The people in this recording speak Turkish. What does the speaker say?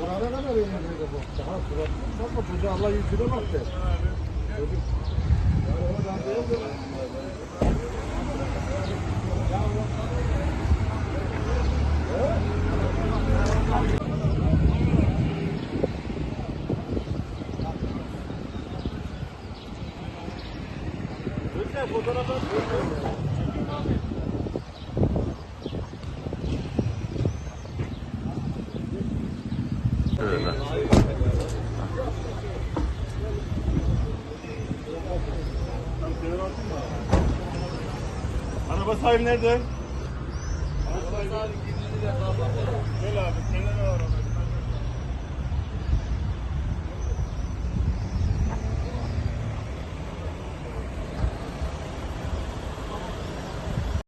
Kur'an'a da mı benim böyle bu? Daha Kur'an. Bakma çocuğa Allah yüzüne bak de. Çocuk. Fotoğrafı Şöyle. Araba sahibi nerede? Araba sahibi Gel abi kenara.